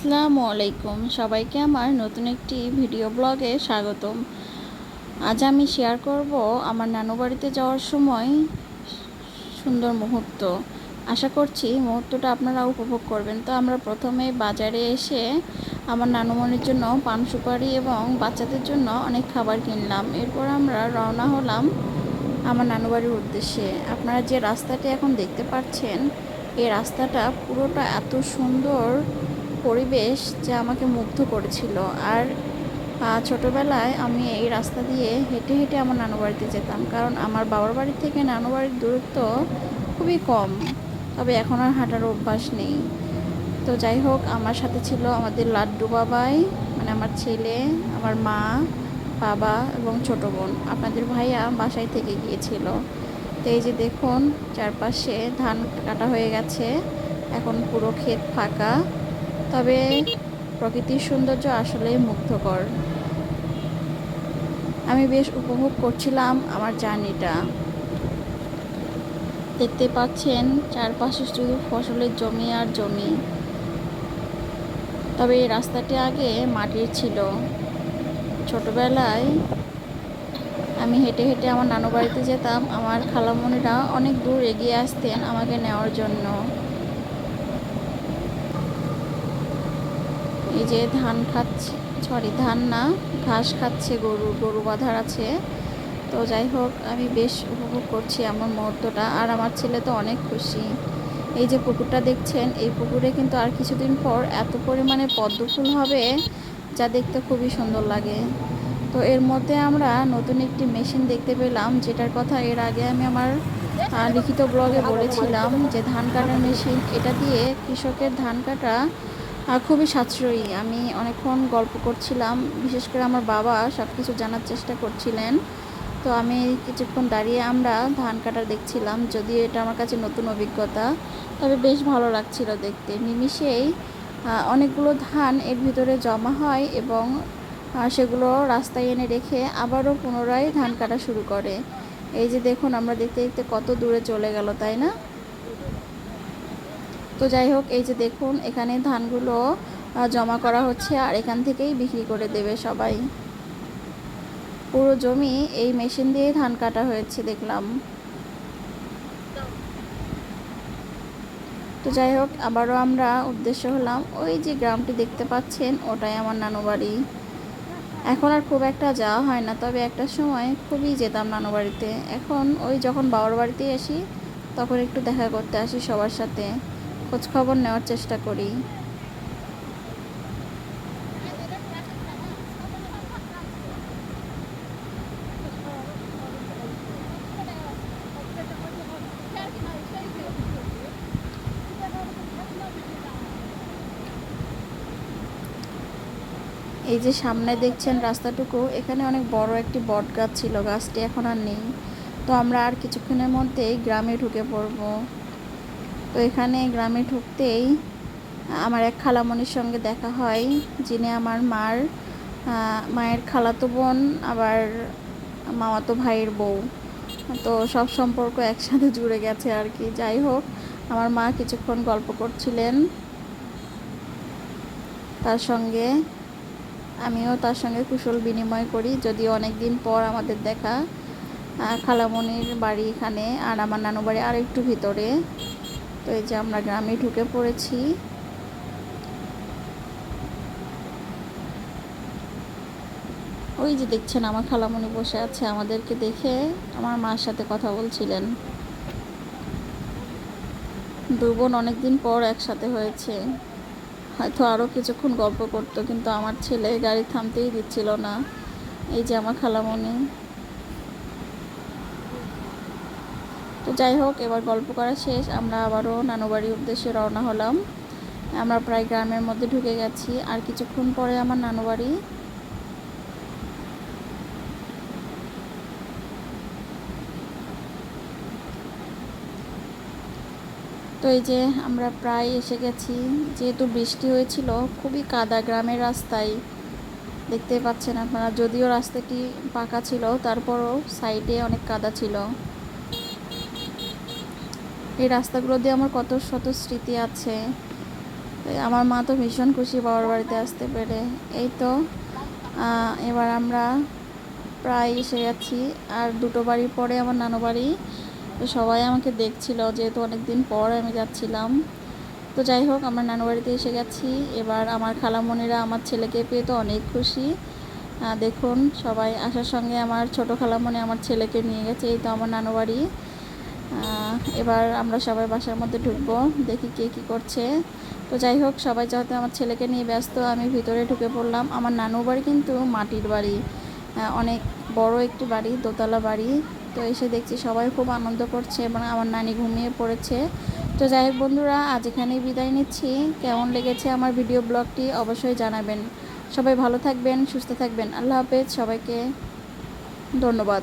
আসসালামু আলাইকুম। সবাইকে আমার নতুন একটি ভিডিও ব্লগে স্বাগতম। আজ আমি শেয়ার করব আমার নানু বাড়িতে যাওয়ার সময় সুন্দর মুহূর্ত। আশা করছি মুহূর্তটা আপনারা উপভোগ করবেন। তো আমরা প্রথমে বাজারে এসে আমার নানুমণির জন্য পান সুপারি এবং বাচ্চাদের জন্য অনেক খাবার কিনলাম। এরপর আমরা রওনা হলাম আমার নানু বাড়ির উদ্দেশ্যে। আপনারা যে রাস্তাটি এখন দেখতে পাচ্ছেন, এই রাস্তাটা পুরোটা এত সুন্দর পরিবেশ যা আমাকে মুগ্ধ করেছিল। আর ছোটোবেলায় আমি এই রাস্তা দিয়ে হেঁটে হেঁটে আমার নানু বাড়িতে যেতাম। কারণ আমার বাবার বাড়ি থেকে নানু বাড়ির দূরত্ব খুবই কম। তবে এখন আর হাঁটার অভ্যাস নেই। তো যাই হোক, আমার সাথে ছিল আমাদের লাড্ডু বাবাই মানে আমার ছেলে, আমার মা, বাবা এবং ছোট বোন। আপনাদের ভাইয়া বাসায় থেকে গিয়েছিল। তো এই যে দেখুন, চারপাশে ধান কাটা হয়ে গেছে। এখন পুরো ক্ষেত ফাঁকা। তবে প্রকৃতির সৌন্দর্য আসলেই মুগ্ধকর। আমি বেশ উপভোগ করছিলাম আমার জার্নিটা। দেখতে পাচ্ছেন, চারপাশে শুধু ফসলের জমি আর জমি। তবে এই রাস্তাটি আগে মাটির ছিল। ছোটবেলায় আমি হেঁটে হেঁটে আমার নানু বাড়িতে যেতাম। আমার খালামণিরা অনেক দূর এগিয়ে আসতেন আমাকে নেওয়ার জন্য। এই যে ধান খাচ্ছে সরি ধান না, ঘাস খাচ্ছে, গরু গরু বাঁধার আছে। তো যাই হোক, আমি বেশ উপভোগ করছি আমার মুহূর্তটা, আর আমার ছেলে তো অনেক খুশি। এই যে পুকুরটা দেখছেন, এই পুকুরে কিন্তু আর কিছুদিন পর এত পরিমাণে পদ্ম ফুল হবে, যা দেখতে খুবই সুন্দর লাগে। তো এর মধ্যে আমরা নতুন একটি মেশিন দেখতে পেলাম, যেটার কথা এর আগে আমি আমার লিখিত ব্লগে বলেছিলাম যে ধান কাটার মেশিন, এটা দিয়ে কৃষকের ধান কাটা খুবই সাশ্রয়ী। আমি অনেকক্ষণ গল্প করছিলাম, বিশেষ করে আমার বাবা সব কিছু জানার চেষ্টা করছিলেন। তো আমি কিছুক্ষণ দাঁড়িয়ে আমরা ধান কাটা দেখছিলাম, যদিও এটা আমার কাছে নতুন অভিজ্ঞতা, তবে বেশ ভালো লাগছিল দেখতে। নিমিষেই অনেকগুলো ধান এর ভিতরে জমা হয় এবং সেগুলো রাস্তায় এনে রেখে আবারও পুনরায় ধান কাটা শুরু করে। এই যে দেখুন, আমরা দেখতে দেখতে কত দূরে চলে গেল, তাই না? তো যাই হোক, এই যে দেখুন, এখানে ধানগুলো জমা করা হচ্ছে আর এখান থেকেই বিক্রি করে দেবে সবাই। পুরো জমি এই মেশিন দিয়ে ধান কাটা হয়েছে, দেখলাম। তো যাই হোক, আবারও আমরা উদ্দেশ্য হলাম, ওই যে গ্রামটি দেখতে পাচ্ছেন, ওটাই আমার নানু বাড়ি। এখন আর খুব একটা যাওয়া হয় না, তবে একটা সময় খুবই যেতাম নানু বাড়িতে। এখন ওই যখন বাবার বাড়িতে আসি, তখন একটু দেখা করতে আসি সবার সাথে। খোঁজখবর নেওয়ার চেষ্টা করি। এই যে সামনে দেখছেন রাস্তাটুকু, এখানে অনেক বড় একটি বট গাছ ছিল, গাছটি এখন আর নেই। তো আমরা আর কিছুক্ষণের মধ্যেই গ্রামে ঢুকে পড়ব। তো এখানে গ্রামে ঢুকতেই আমার এক খালামণির সঙ্গে দেখা হয়, যিনি আমার মার মায়ের খালাতো বোন, আবার মামাতো ভাইয়ের বউ। তো সব সম্পর্ক একসাথে জুড়ে গেছে আর কি। যাই হোক, আমার মা কিছুক্ষণ গল্প করছিলেন। তার সঙ্গে আমিও তার সঙ্গে কুশল বিনিময় করি, যদিও অনেক দিন পর আমাদের দেখা। খালামণির বাড়ি এখানে, আর আমার নানু বাড়ি আর একটু ভিতরে। তো এই যে আমরা গ্রামে ঢুকে পড়েছি। ওই যে দেখছেন আমার খালামণি বসে আছে, আমাদেরকে দেখে আমার মার সাথে কথা বলছিলেন। দুই বোন অনেকদিন পর একসাথে হয়েছে। হয়তো আরও কিছুক্ষণ গল্প করতো, কিন্তু আমার ছেলে গাড়ি থামতেই দিচ্ছিল না। এই যে আমার খালামণি তো যাই হোক, এবার গল্প করা শেষ। আমরা আবারও নানু বাড়ির উদ্দেশ্যে রওনা হলাম। আমরা প্রায় গ্রামের মধ্যে ঢুকে গেছি। আর কিছুক্ষণ পরে আমার নানু বাড়ি তো এই যে আমরা প্রায় এসে গেছি। যেহেতু বৃষ্টি হয়েছিল, খুবই কাদা গ্রামের রাস্তায়। দেখতে পাচ্ছেন আপনারা, যদিও রাস্তাটি পাকা ছিল, তারপরও সাইডে অনেক কাদা ছিল। এই রাস্তাগুলো দিয়ে আমার কত শত স্মৃতি আছে। আমার মা তো ভীষণ খুশি বাবার বাড়িতে আসতে পেরে। এই তো এবার আমরা প্রায় এসে গেছি। আর দুটো বাড়ি পরে আমার নানু বাড়ি। তো সবাই আমাকে দেখছিল, যেহেতু অনেক দিন পর আমি যাচ্ছিলাম। তো যাই হোক, আমার নানু বাড়িতে এসে গেছি। এবার আমার খালামণিরা আমার ছেলেকে পেয়ে তো অনেক খুশি। দেখুন, সবাই আসার সঙ্গে আমার ছোট খালামণি আমার ছেলেকে নিয়ে গেছে। এই তো আমার নানু বাড়ি। এবার আমরা সবাই বাসার মধ্যে ঢুকবো, দেখি কে কী করছে। তো যাই হোক, সবাই যাতে আমার ছেলেকে নিয়ে ব্যস্ত, আমি ভিতরে ঢুকে পড়লাম। আমার নানু বাড়ি কিন্তু মাটির বাড়ি। অনেক বড় একটি বাড়ি, দোতলা বাড়ি। তো এসে দেখছি সবাই খুব আনন্দ করছে এবং আমার নানি ঘুমিয়ে পড়েছে। তো যাই হোক বন্ধুরা, আজ এখানেই বিদায় নিচ্ছি। কেমন লেগেছে আমার ভিডিও ব্লগটি অবশ্যই জানাবেন। সবাই ভালো থাকবেন, সুস্থ থাকবেন। আল্লাহ হাফেজ, সবাইকে ধন্যবাদ।